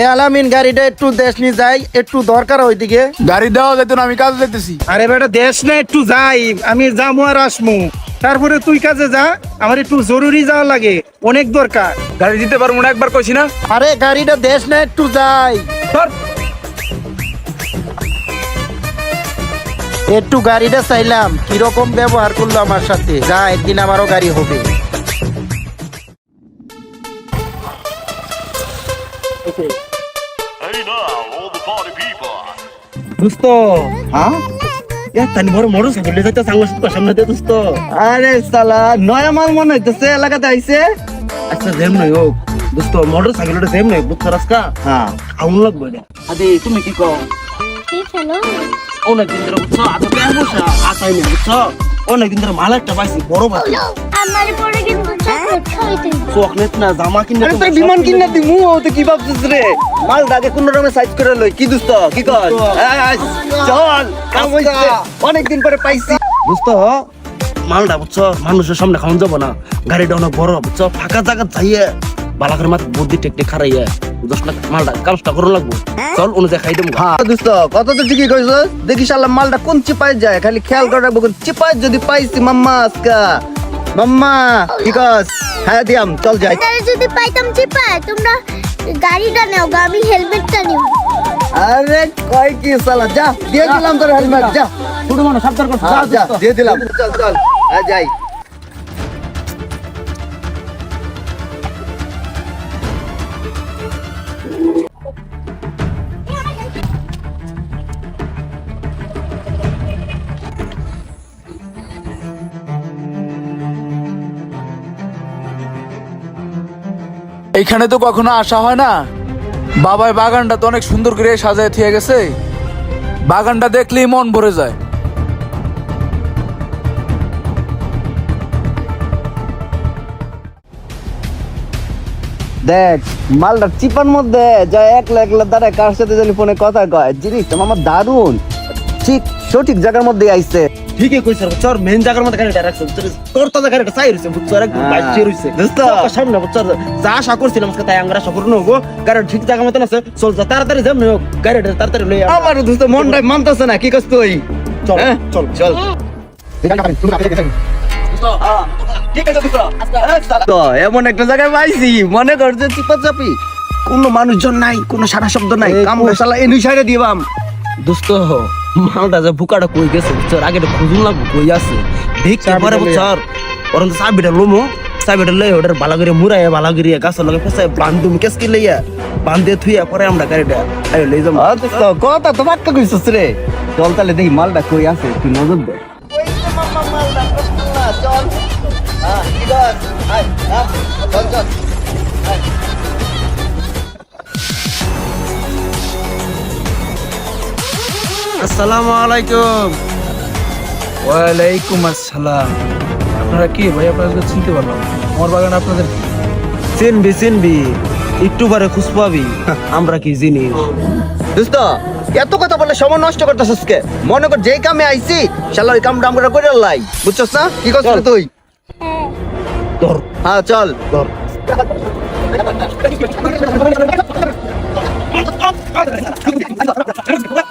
এ আলামিন গাড়িটা একটু দেশ নিয়ে যাই একটু দরকার ওইদিকে। গাড়ি দেওয়া যেত না আমি কাজে যেতেছি আরে বেটা দেশ না একটু যাই আমি যাব আর আসমু। তারপরে তুই কাজে যা আমার একটু জরুরি যাওয়া লাগে অনেক দরকার। গাড়ি দিতে পারব না একবার কইছি না? আরে গাড়িটা দেশ না একটু যাই। একটু গাড়িটা চাইলাম কীরকম ব্যবহার করল আমার সাথে? যা একদিন আমারও গাড়ি হবে। Hey now, all the party people. দোস্ত। হ্যাঁ তানি বড় মোটর সাইকেল যাইতে সাংবাদিক সামনে দিয়ে দোস্ত। আরে সালা নয়া মাল মনে হইতেছে এলাকাতে আইছে। আচ্ছা জেম নাই হোক। দোস্ত মোটর সাইকেলটা জেম নাই বুঝছ রাস্কা হ্যাঁ। আউন লাগবে এটা। আদি তুমি কি কও? হলো অনেক দিন ধরে বুঝছ আজ বসা আসাই না বুঝছ? ধরে মাল একটা পাইছি বড় পাইছি আমার পরে কিন্তু চকলেট খাইতে চকলেট না জামা কিনে আরে তুই বিমান কিনে দিমু তো কি ভাবছিস রে? মাল দাগে কোন রকমে সাইজ করে লই কি দোস্ত কি কর? চল কাম হইছে। অনেক দিন পরে পাইছি। দোস্ত মালটা বুঝছ মানুষের সামনে খাওয়ান যাব না। গাড়িটা অনেক বড় বুঝছ? ফাঁকা জায়গা যাইয়ে বালাকের মাথা বুদ্ধি টেকটে খারাইয়ে দশ লাখ মালটা কাজটা করে লাগবো। চল অনুযায়ী খাই দেবো হ্যাঁ দোস্ত কত তো ঠিকই কইছ দেখি শালা মালটা কোন চিপায় যায় খালি খেয়াল করে রাখব চিপায় যদি পাইছি মাম্মা আজকা মাম্মা কি কস হ্যাঁ দিয়াম চল যাই। যদি পাইতাম চিপায় তোমরা গাড়িটা নাও আমি হেলমেটটা নিব আরে কয় কি সালা? যা দিয়ে দিলাম তোর হেলমেট। যা। ছোট মানুষ সাবধান করছ যা দিয়ে দিলাম। চল চল যাই। এইখানে তো কখনো আসা হয় না। বাবাই বাগানটা তো অনেক সুন্দর করে সাজায় থিয়ে গেছে। বাগানটা দেখলেই মন ভরে যায়। দেখ, মালটা চিপার মধ্যে যা একলা একলা দাঁড়ায় কার সাথে জানি ফোনে কথা কয়। জিনিসটা আমার দারুণ ঠিক সঠিক জায়গার মধ্যে আইছে। ঠিকই কইছ আর মেন জায়গার মধ্যে গাড়িটা রাখছে তোর তো গাড়িটা চাই রইছে বুঝছ? আর একদম হ্যাঁ। বাইচে রইছে দোস্ত। সামনে বুঝছ? যা আশা করছিলাম আজকে তাই আমরা করুন হব গাড়ি ঠিক জায়গা মতন আছে চল যা তাড়াতাড়ি যাম হোক গাড়িটা তাড়াতাড়ি লই। আমার দোস্ত মনটা মানতেছে না কি কস তুই? চল হ্যাঁ? চল চল। তো এমন একটা জায়গায় পাইছি মনে করছে চিপা চাপি কোনো মানুষজন নাই কোনো সারা শব্দ নাই কাম মশলা এনু সাইডে দিবাম দোস্ত মালটা যে বুকাটা কই গেছে বুঝছ আগে তো খুঁজুন লাগবো কই আছে? দেখতে পারে বুঝছ আর ওরন তো চাবিটা লোমো চাবিটা লই ওটার বালা করে মুরাই বালা করে গাছের লগে ফেসাই বান্ধুম কেসকি লইয়া বান্ধে থুইয়া পরে আমরা গাড়িটা আই লই দোস্ত কথা তো বাক্য কইছস রে। চল তাহলে দেখি মালটা কই আছে তুই নজর দে। আসসালামু আলাইকুম। ওয়ালাইকুম আসসালাম। আপনারা কি ভাই? আপনাদের চিনতে পারলাম। আমার বাগান আপনাদের চিনবি চিনবি। একটু পরে খুশ পাবি। আমরা কি জিনিস? দোস্ত এত কথা বলে সময় নষ্ট করতেছিস কে মনে কর যেই কামে আইছি শালা ওই কামটা আমরা করে লাই। বুঝছস না? কি করছিস তুই? ধর। হ্যাঁ চল। ধর।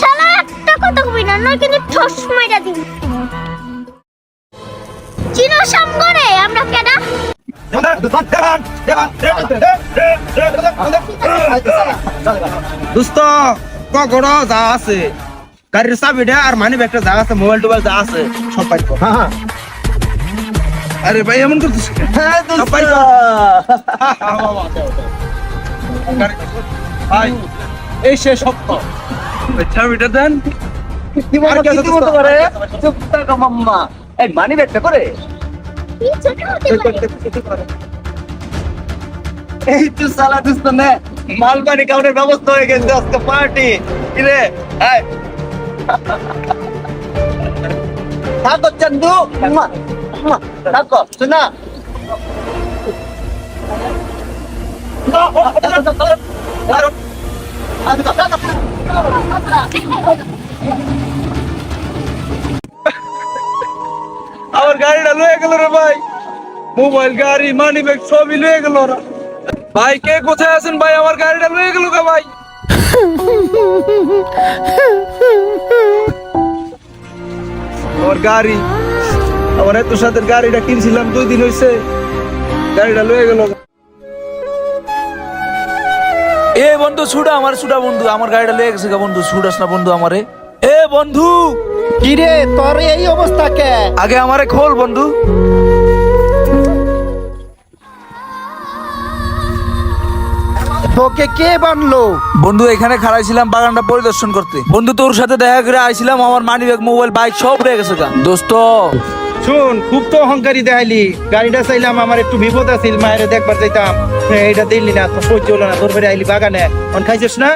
শালা একটা কথা কবি না নয় কিন্তু ঠস মাইরা দিব। চিনো সামগরে আমরা কেডা? দোস্ত কগড় যা আছে। গাড়ির চাবিটা আর মানি ব্যাগটা যা আছে মোবাইল টোবাইল যা আছে সব পাইব হ্যাঁ হ্যাঁ। আরে ভাই এমন করতেছ? হ্যাঁ দোস্ত। পাইব। ভাই। এই সে সত্য ওই চাবিটা দেন। চুপ থাকো মাম্মা। এই মানি ব্যাগটা করে কি ছোট হতে পারে। এই তো সালা দোস্ত নে কাউন্টের ব্যবস্থা হয়ে গেছে আজকে পার্টি। কিরে থাকো চন্দু। থাকো শোনা। আমার গাড়িটা লয়ে গেল রে ভাই। মোবাইল, গাড়ি মানি ব্যাগ সবই লয়ে গেল ভাই, কে কোথায় আছেন ভাই? আমার গাড়িটা লয়ে গেল কা ভাই। আমার গাড়ি, আমার এত সাথে গাড়িটা কিনছিলাম, দুই দিন হইছে। গাড়িটা লয়ে গেল এ বন্ধু ছুটা আমার ছুটা বন্ধু আমার গাড়িটা লেগে গেছে বন্ধু ছুটাস না বন্ধু আমারে। এ বন্ধু! কিরে তোর এই অবস্থা কে? আগে আমারে খোল বন্ধু। তোকে কে বানলো? বন্ধু এখানে খাড়াইছিলাম বাগানটা পরিদর্শন করতে। বন্ধু তোর সাথে দেখা করে আইছিলাম আমার মানি ব্যাগ মোবাইল বাইক সব রয়ে গেছে দোস্ত শুন খুব তো অহংকারী দেখাইলি। গাড়িটা চাইলাম আমার একটু বিপদ আছিল মায়ের দেখবার যাইতাম এইটা দিলি না তো সহ্য হলো না তোর বাড়ি আইলি বাগানে। অন খাইছিস না?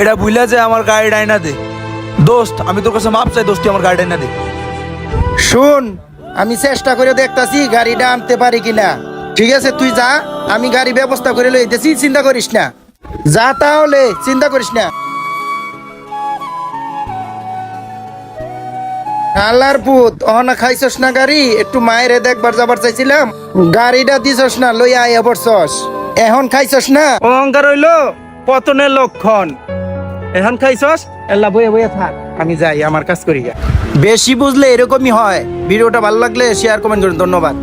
এটা ভুলে যে আমার গাড়িটা আইনা দে। দোস্ত আমি তোর কাছে মাপ চাই দোস্তি আমার গাড়িটা আইনা দে। শুন আমি চেষ্টা করে দেখতাছি গাড়িটা আনতে পারি কিনা। ঠিক আছে তুই যা আমি গাড়ি ব্যবস্থা করে লইতেছি চিন্তা করিস না। যা তাহলে চিন্তা করিস না। আল্লাহর পুত অহনা খাইছস না গাড়ি? একটু মায়ের দেখবার যাবার চাইছিলাম। গাড়িটা দিছস না লই আয় পড়ছস এখন খাইছস না? অহংকার হইল? পতনের লক্ষণ। এখন খাইছস? এল্লা বয়ে বয়ে থাক আমি যাই আমার কাজ করি। বেশি বুঝলে এরকমই হয়। ভিডিওটা ভালো লাগলে শেয়ার কমেন্ট করুন ধন্যবাদ।